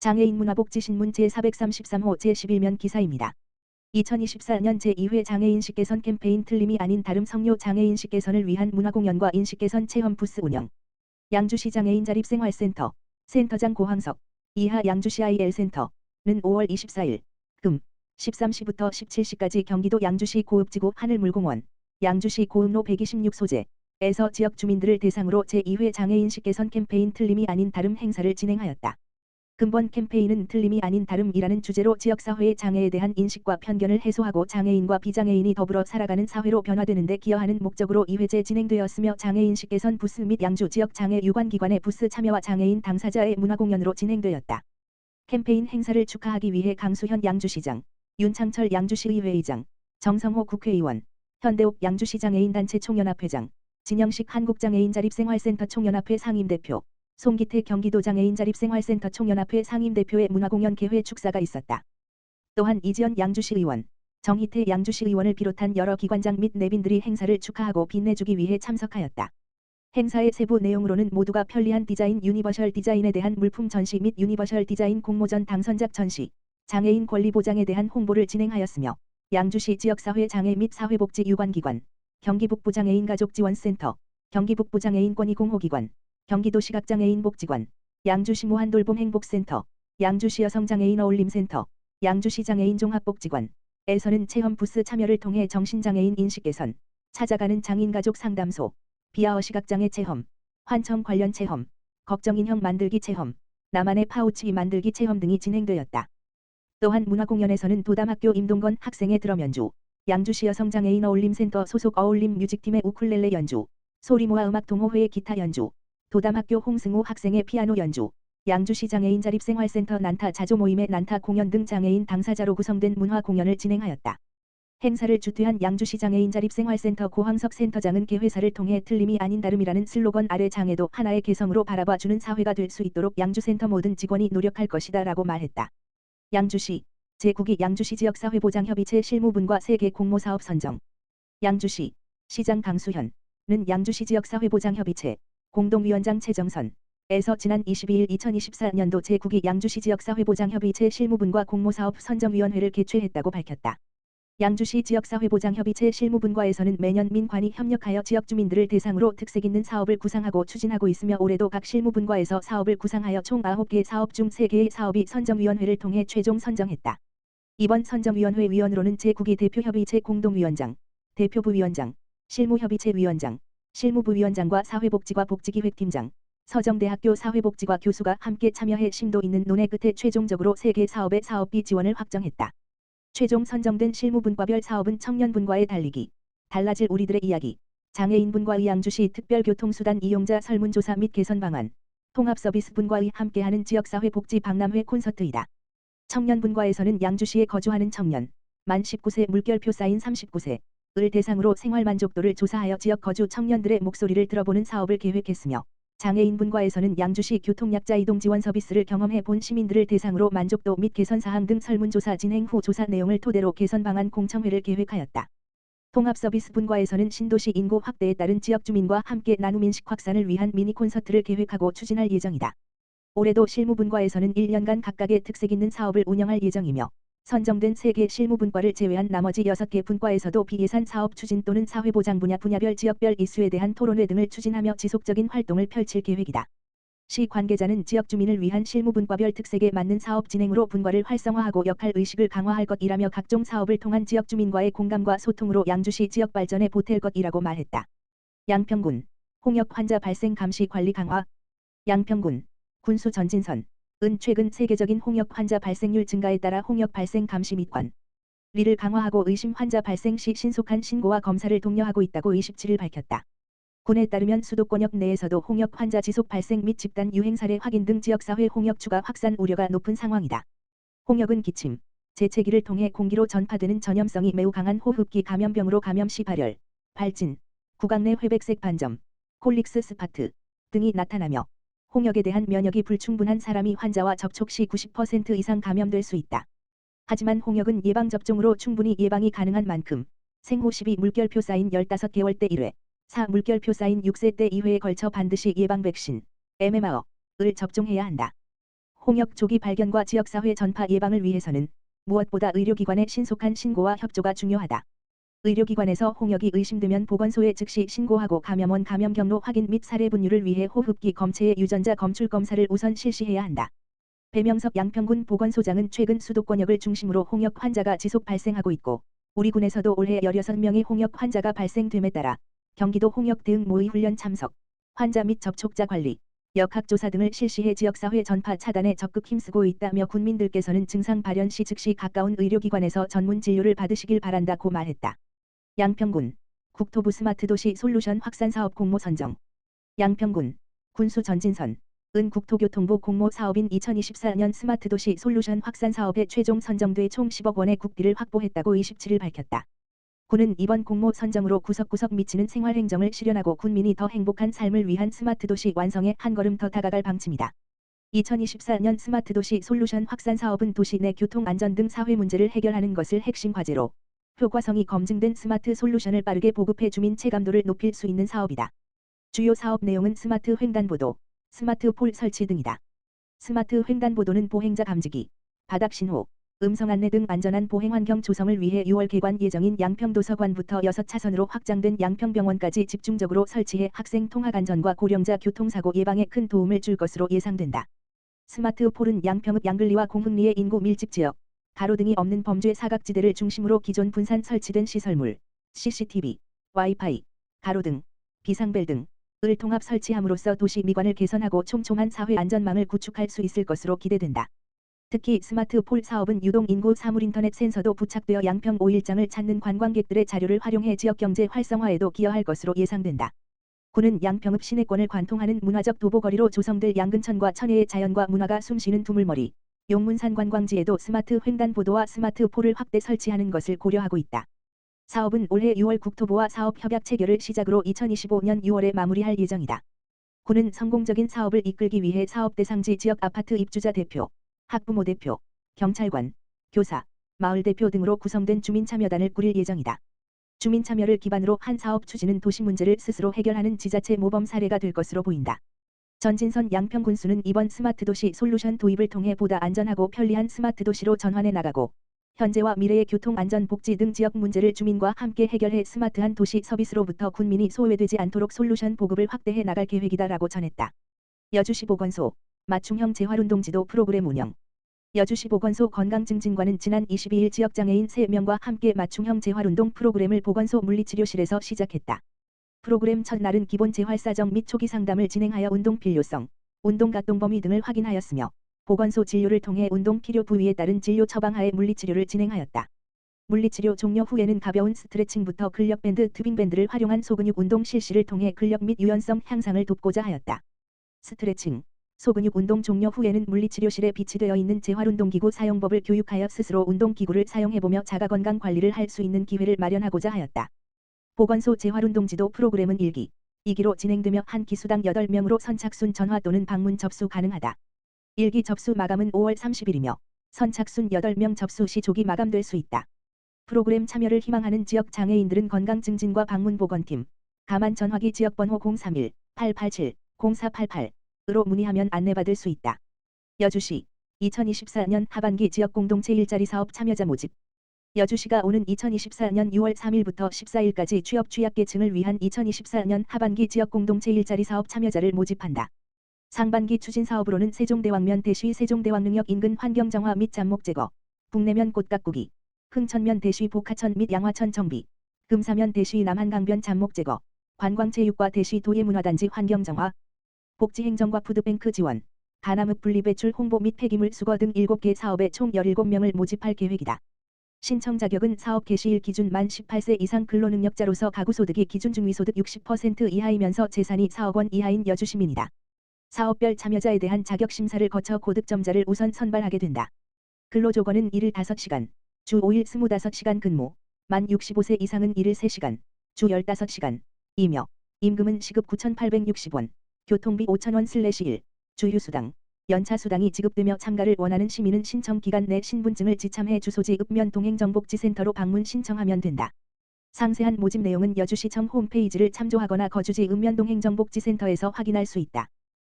장애인 문화복지신문 제433호 제11면 기사입니다. 2024년 제2회 장애인식 개선 캠페인 틀림이 아닌 다름 성료 장애인식 개선을 위한 문화공연과 인식 개선 체험 부스 운영. 양주시 장애인 자립생활센터 센터장 고항석 이하 양주시 IL센터는 5월 24일 금 13시부터 17시까지 경기도 양주시 고읍지구 하늘물공원 양주시 고읍로 126 소재에서 지역 주민들을 대상으로 제2회 장애인식 개선 캠페인 틀림이 아닌 다름 행사를 진행하였다. 근본 캠페인은 틀림이 아닌 다름이라는 주제로 지역사회의 장애에 대한 인식과 편견을 해소하고 장애인과 비장애인이 더불어 살아가는 사회로 변화되는 데 기여하는 목적으로 2회제 진행되었으며 장애인식 개선 부스 및 양주 지역 장애 유관기관의 부스 참여와 장애인 당사자의 문화공연으로 진행되었다. 캠페인 행사를 축하하기 위해 강수현 양주시장, 윤창철 양주시의회의장, 정성호 국회의원, 현대옥 양주시장애인단체 총연합회장, 진영식 한국장애인 자립생활센터 총연합회 상임대표, 송기태 경기도 장 애인 자립생활센터 총연합회 상임대표의 문화공연 개회 축사가 있었다. 또한 이지연 양주시 의원, 정희태 양주시 의원을 비롯한 여러 기관장 및 내빈들이 행사를 축하하고 빛내주기 위해 참석하였다. 행사의 세부 내용으로는 모두가 편리한 디자인 유니버셜 디자인에 대한 물품 전시 및 유니버셜 디자인 공모전 당선작 전시, 장애인 권리 보장에 대한 홍보를 진행하였으며 양주시 지역사회 장애 및 사회복지 유관기관, 경기북부 장애인 가족지원센터, 경기북부 장애인 권익 공호기관, 경기도 시각장 애인 복지관, 양주시 무한돌봄 행복센터, 양주시 여성장 애인 어울림센터, 양주시 장 애인 종합복지관에서는 체험 부스 참여를 통해 정신장애인 인식 개선, 찾아가는 장인가족 상담소, 비아어 시각장애 체험, 환청 관련 체험, 걱정인형 만들기 체험, 나만의 파우치 만들기 체험 등이 진행되었다. 또한 문화공연에서는 도담학교 임동건 학생의 드럼 연주, 양주시 여성장애인 어울림센터 소속 어울림 뮤직팀의 우쿨렐레 연주, 소리모아 음악 동호회의 기타 연주, 도담학교 홍승우 학생의 피아노 연주, 양주시 장애인 자립생활센터 난타 자조 모임의 난타 공연 등 장애인 당사자로 구성된 문화 공연을 진행하였다. 행사를 주최한 양주시 장애인 자립생활센터 고황석 센터장은 개회사를 통해 틀림이 아닌 다름이라는 슬로건 아래 장애도 하나의 개성으로 바라봐주는 사회가 될 수 있도록 양주센터 모든 직원이 노력할 것이다 라고 말했다. 양주시 제9기 양주시 지역사회보장협의체 실무분과 세계 공모사업 선정 양주시 시장 강수현 는 양주시 지역사회보장협의체 공동위원장 최정선에서 지난 22일 2024년도 제9기 양주시 지역사회보장협의체 실무분과 공모사업 선정위원회를 개최했다고 밝혔다. 양주시 지역사회보장협의체 실무분과에서는 매년 민관이 협력하여 지역 주민들을 대상으로 특색 있는 사업을 구상하고 추진하고 있으며 올해도 각 실무분과에서 사업을 구상하여 총 9개 사업 중 3개의 사업이 선정위원회를 통해 최종 선정했다. 이번 선정위원회 위원으로는 제9기 대표협의체 공동위원장, 대표부위원장, 실무협의체 위원장, 실무부 위원장과 사회복지과 복지기획팀장, 서정대학교 사회복지과 교수가 함께 참여해 심도 있는 논의 끝에 최종적으로 3개 사업의 사업비 지원을 확정했다. 최종 선정된 실무분과별 사업은 청년분과의 달리기, 달라질 우리들의 이야기, 장애인분과 의 양주시 특별교통수단 이용자 설문조사 및 개선 방안, 통합서비스분과 의 함께하는 지역사회 복지 박람회 콘서트이다. 청년분과에서는 양주시에 거주하는 청년, 만 19세 물결표 사인 39세, 을 대상으로 생활 만족도를 조사하여 지역 거주 청년들의 목소리를 들어보는 사업을 계획했으며 장애인 분과에서는 양주시 교통약자 이동 지원 서비스를 경험해 본 시민들을 대상으로 만족도 및 개선 사항 등 설문조사 진행 후 조사 내용을 토대로 개선 방안 공청회를 계획하였다. 통합서비스 분과에서는 신도시 인구 확대에 따른 지역 주민과 함께 나눔 인식 확산을 위한 미니 콘서트를 계획하고 추진할 예정이다. 올해도 실무분과에서는 1년간 각각의 특색 있는 사업을 운영할 예정이며 선정된 3개 실무분과를 제외한 나머지 6개 분과에서도 비예산 사업 추진 또는 사회보장 분야 분야별 지역별 이슈에 대한 토론회 등을 추진하며 지속적인 활동을 펼칠 계획이다. 시 관계자는 지역 주민을 위한 실무분과별 특색에 맞는 사업 진행으로 분과를 활성화하고 역할 의식을 강화할 것이라며 각종 사업을 통한 지역 주민과의 공감과 소통으로 양주시 지역 발전에 보탤 것이라고 말했다. 양평군 홍역 환자 발생 감시 관리 강화 양평군 군수 전진선 은 최근 세계적인 홍역 환자 발생률 증가에 따라 홍역 발생 감시 및 관리를 강화하고 의심 환자 발생 시 신속한 신고와 검사를 독려하고 있다고 27일 밝혔다. 군에 따르면 수도권역 내에서도 홍역 환자 지속 발생 및 집단 유행 사례 확인 등 지역사회 홍역 추가 확산 우려가 높은 상황이다. 홍역은 기침, 재채기를 통해 공기로 전파되는 전염성이 매우 강한 호흡기 감염병으로 감염 시 발열, 발진, 구강 내 회백색 반점, 콜릭스 스파트 등이 나타나며 홍역에 대한 면역이 불충분한 사람이 환자와 접촉 시 90% 이상 감염될 수 있다. 하지만 홍역은 예방접종으로 충분히 예방이 가능한 만큼 생후 12 물결표 사인 15개월 때 1회, 4 물결표 사인 6세 때 2회에 걸쳐 반드시 예방 백신, MMR을 접종해야 한다. 홍역 조기 발견과 지역사회 전파 예방을 위해서는 무엇보다 의료기관의 신속한 신고와 협조가 중요하다. 의료기관에서 홍역이 의심되면 보건소에 즉시 신고하고 감염원 감염 경로 확인 및 사례 분류를 위해 호흡기 검체의 유전자 검출 검사를 우선 실시해야 한다. 배명석 양평군 보건소장은 최근 수도권역을 중심으로 홍역 환자가 지속 발생하고 있고 우리 군에서도 올해 16명의 홍역 환자가 발생됨에 따라 경기도 홍역 대응 모의 훈련 참석, 환자 및 접촉자 관리, 역학조사 등을 실시해 지역사회 전파 차단에 적극 힘쓰고 있다며 군민들께서는 증상 발현 시 즉시 가까운 의료기관에서 전문 진료를 받으시길 바란다고 말했다. 양평군 국토부 스마트 도시 솔루션 확산 사업 공모 선정 양평군 군수 전진선 은 국토교통부 공모 사업인 2024년 스마트 도시 솔루션 확산 사업에 최종 선정돼 총 10억 원의 국비를 확보했다고 27일 밝혔다. 군은 이번 공모 선정으로 구석구석 미치는 생활 행정을 실현하고 군민이 더 행복한 삶을 위한 스마트 도시 완성에 한 걸음 더 다가갈 방침이다. 2024년 스마트 도시 솔루션 확산 사업은 도시 내 교통 안전 등 사회 문제를 해결하는 것을 핵심 과제로 효과성이 검증된 스마트 솔루션을 빠르게 보급해 주민 체감도를 높일 수 있는 사업이다. 주요 사업 내용은 스마트 횡단보도, 스마트 폴 설치 등이다. 스마트 횡단보도는 보행자 감지기, 바닥 신호, 음성 안내 등 안전한 보행 환경 조성을 위해 6월 개관 예정인 양평도서관부터 6차선으로 확장된 양평병원까지 집중적으로 설치해 학생 통학 안전과 고령자 교통사고 예방에 큰 도움을 줄 것으로 예상된다. 스마트 폴은 양평읍 양글리와 공흥리의 인구 밀집 지역, 가로등이 없는 범죄 사각지대를 중심으로 기존 분산 설치된 시설물, CCTV, 와이파이, 가로등, 비상벨 등을 통합 설치함으로써 도시 미관을 개선하고 촘촘한 사회 안전망을 구축할 수 있을 것으로 기대된다. 특히 스마트 폴 사업은 유동 인구 사물 인터넷 센서도 부착되어 양평 5일장을 찾는 관광객들의 자료를 활용해 지역 경제 활성화에도 기여할 것으로 예상된다. 군은 양평읍 시내권을 관통하는 문화적 도보거리로 조성될 양근천과 천혜의 자연과 문화가 숨쉬는 두물머리, 용문산 관광지에도 스마트 횡단보도와 스마트 폴을 확대 설치하는 것을 고려하고 있다. 사업은 올해 6월 국토부와 사업 협약 체결을 시작으로 2025년 6월에 마무리할 예정이다. 군은 성공적인 사업을 이끌기 위해 사업 대상지 지역 아파트 입주자 대표, 학부모 대표, 경찰관, 교사, 마을 대표 등으로 구성된 주민 참여단을 꾸릴 예정이다. 주민 참여를 기반으로 한 사업 추진은 도시 문제를 스스로 해결하는 지자체 모범 사례가 될 것으로 보인다. 전진선 양평 군수는 이번 스마트 도시 솔루션 도입을 통해 보다 안전하고 편리한 스마트 도시로 전환해 나가고 현재와 미래의 교통 안전 복지 등 지역 문제를 주민과 함께 해결해 스마트한 도시 서비스로부터 군민이 소외되지 않도록 솔루션 보급을 확대해 나갈 계획이다라고 전했다. 여주시 보건소 맞춤형 재활운동 지도 프로그램 운영 여주시 보건소 건강증진과는 지난 22일 지역장애인 3명과 함께 맞춤형 재활운동 프로그램을 보건소 물리치료실에서 시작했다. 프로그램 첫날은 기본 재활사정 및 초기 상담을 진행하여 운동 필요성, 운동 각동 범위 등을 확인하였으며 보건소 진료를 통해 운동 필요 부위에 따른 진료 처방하에 물리치료를 진행하였다. 물리치료 종료 후에는 가벼운 스트레칭부터 근력밴드, 트빙밴드를 활용한 소근육 운동 실시를 통해 근력 및 유연성 향상을 돕고자 하였다. 스트레칭, 소근육 운동 종료 후에는 물리치료실에 비치되어 있는 재활운동기구 사용법을 교육하여 스스로 운동기구를 사용해보며 자가건강 관리를 할 수 있는 기회를 마련하고자 하였다. 보건소 재활운동지도 프로그램은 1기, 2기로 진행되며 한 기수당 8명으로 선착순 전화 또는 방문 접수 가능하다. 1기 접수 마감은 5월 30일이며 선착순 8명 접수 시 조기 마감될 수 있다. 프로그램 참여를 희망하는 지역 장애인들은 건강증진과 방문보건팀, 가만 전화기 지역번호 031-887-0488으로 문의하면 안내받을 수 있다. 여주시 2024년 하반기 지역 공동체 일자리 사업 참여자 모집 여주시가 오는 2024년 6월 3일부터 14일까지 취업 취약계층을 위한 2024년 하반기 지역 공동체 일자리 사업 참여자를 모집한다. 상반기 추진 사업으로는 세종대왕면 대시 세종대왕능력 인근 환경정화 및 잡목 제거, 북내면 꽃 가꾸기, 흥천면 대시 복하천 및 양화천 정비, 금사면 대시 남한강변 잡목 제거, 관광체육과 대시 도예문화단지 환경정화, 복지행정과 푸드뱅크 지원, 가남읍 분리배출 홍보 및 폐기물 수거 등 7개 사업에 총 17명을 모집할 계획이다. 신청 자격은 사업 개시일 기준 만 18세 이상 근로능력자로서 가구소득이 기준 중위소득 60% 이하이면서 재산이 4억 원 이하인 여주시민이다. 사업별 참여자에 대한 자격 심사를 거쳐 고득점자를 우선 선발하게 된다. 근로조건은 1일 5시간, 주 5일 25시간 근무, 만 65세 이상은 1일 3시간, 주 15시간, 이며 임금은 시급 9,860원, 교통비 5,000원 슬래시 1, 주유수당, 연차 수당이 지급되며 참가를 원하는 시민은 신청 기간 내 신분증을 지참해 주소지 읍면 동행정복지센터로 방문 신청하면 된다. 상세한 모집 내용은 여주시청 홈페이지를 참조하거나 거주지 읍면 동행정복지센터에서 확인할 수 있다.